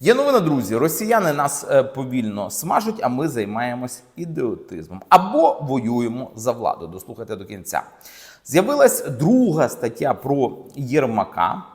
Є новина, друзі. Росіяни нас е, повільно смажуть, а ми займаємось ідіотизмом або воюємо за владу. Дослухайте до кінця. З'явилась друга стаття про Єрмака.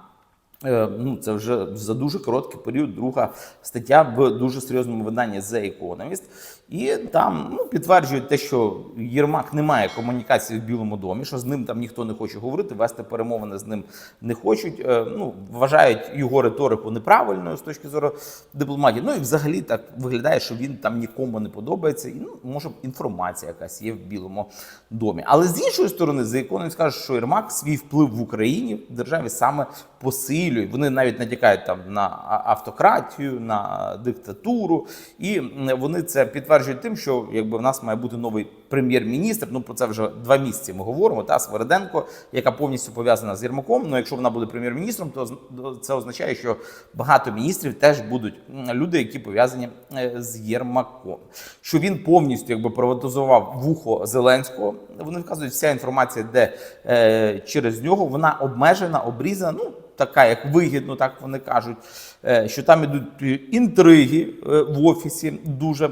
Е, Ну, це вже за дуже короткий період друга стаття в дуже серйозному виданні The Economist. І там ну, підтверджують те, що Єрмак не має комунікації в Білому домі, що з ним там ніхто не хоче говорити, вести перемовини з ним не хочуть. Е, Ну, вважають його риторику неправильною з точки зору дипломатії. Ну і взагалі так виглядає, що він там нікому не подобається. І ну, може інформація якась є в Білому домі. Але з іншої сторони, The Economist каже, що Єрмак свій вплив в Україні в державі саме посилює. Вони навіть натякають там на автократію, на диктатуру, і вони це підтверджують тим, що якби в нас має бути новий прем'єр-міністр. Ну про це вже два місяці ми говоримо. Та Свериденко, яка повністю пов'язана з Єрмаком. Ну якщо вона буде прем'єр-міністром, то це означає, що багато міністрів теж будуть люди, які пов'язані е, з Єрмаком. Що він повністю якби приватизував вухо Зеленського. Вони вказують вся інформація, де е, через нього вона обмежена, обрізана. Ну така, як вигідно, так вони кажуть, е, що там ідуть інтриги е, в офісі дуже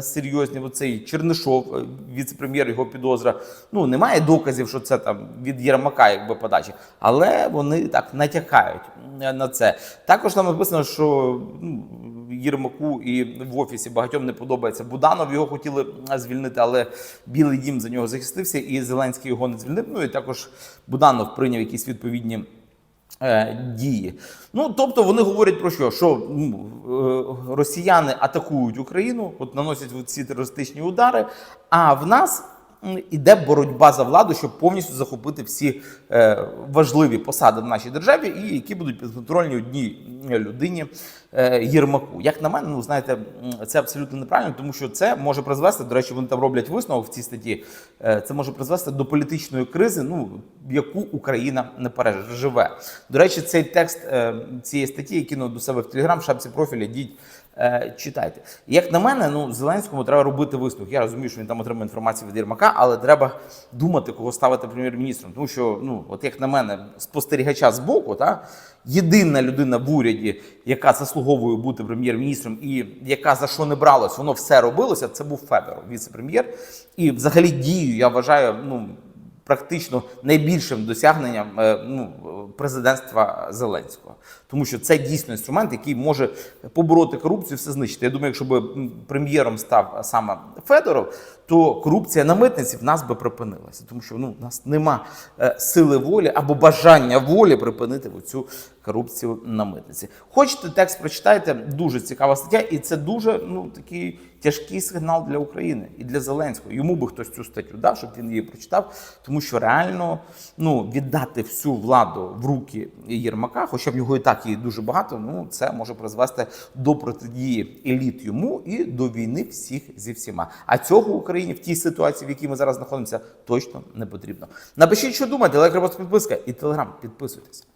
серйозні. Оцей Чернишов, е, віце-прем'єр, його підозра. Ну немає доказів, що це там від Єрмака, якби подачі, але вони так натякають на це. Також там написано, що ну, Єрмаку і в офісі багатьом не подобається Буданов. Його хотіли звільнити, але Білий Дім за нього захистився, і Зеленський його не звільнив. Ну і також Буданов прийняв якісь відповідні е, дії. Ну тобто вони говорять про що? Що ну, е, росіяни атакують Україну, от наносять ці терористичні удари. А в нас іде боротьба за владу, щоб повністю захопити всі е, важливі посади в нашій державі, і які будуть підконтрольні одній людині е, Єрмаку. Як на мене, ну знаєте, це абсолютно неправильно, тому що це може призвести. До речі, вони там роблять висновок в цій статті. е, Це може призвести до політичної кризи, ну яку Україна не переживе. До речі, цей текст е, цієї статті я кинув до себе в телеграм, шапці профіля. Йдіть, е, читайте. Як на мене, ну Зеленському треба робити висновок. Я розумію, що він там отримує інформацію від Єрмака, але треба думати, кого ставити прем'єр-міністром. Тому що, ну, от як на мене, спостерігача з боку, та єдина людина в уряді, яка заслуговує бути прем'єр-міністром, і яка за що не бралось, воно все робилося. Це був Федоров, віце-прем'єр. І взагалі дію я вважаю, ну практично найбільшим досягненням е, ну, президентства Зеленського, тому що це дійсно інструмент, який може побороти корупцію, все знищити. Я думаю, якщо б прем'єром став саме Федоров, то корупція на митниці в нас би припинилася, тому що ну, в нас нема е, сили волі або бажання волі припинити цю корупцію на митниці. Хочете текст прочитайте, дуже цікава стаття, і це дуже ну такий тяжкий сигнал для України і для Зеленського. Йому би хтось цю статтю дав, щоб він її прочитав, тому що реально ну віддати всю владу в руки Єрмака, хоча в нього і так її дуже багато. Ну це може призвести до протидії еліт йому і до війни всіх зі всіма. А цього Україні в тій ситуації, в якій ми зараз знаходимося, точно не потрібно. Напишіть, що думаєте, лайк, репост, підписка і телеграм. Підписуйтесь.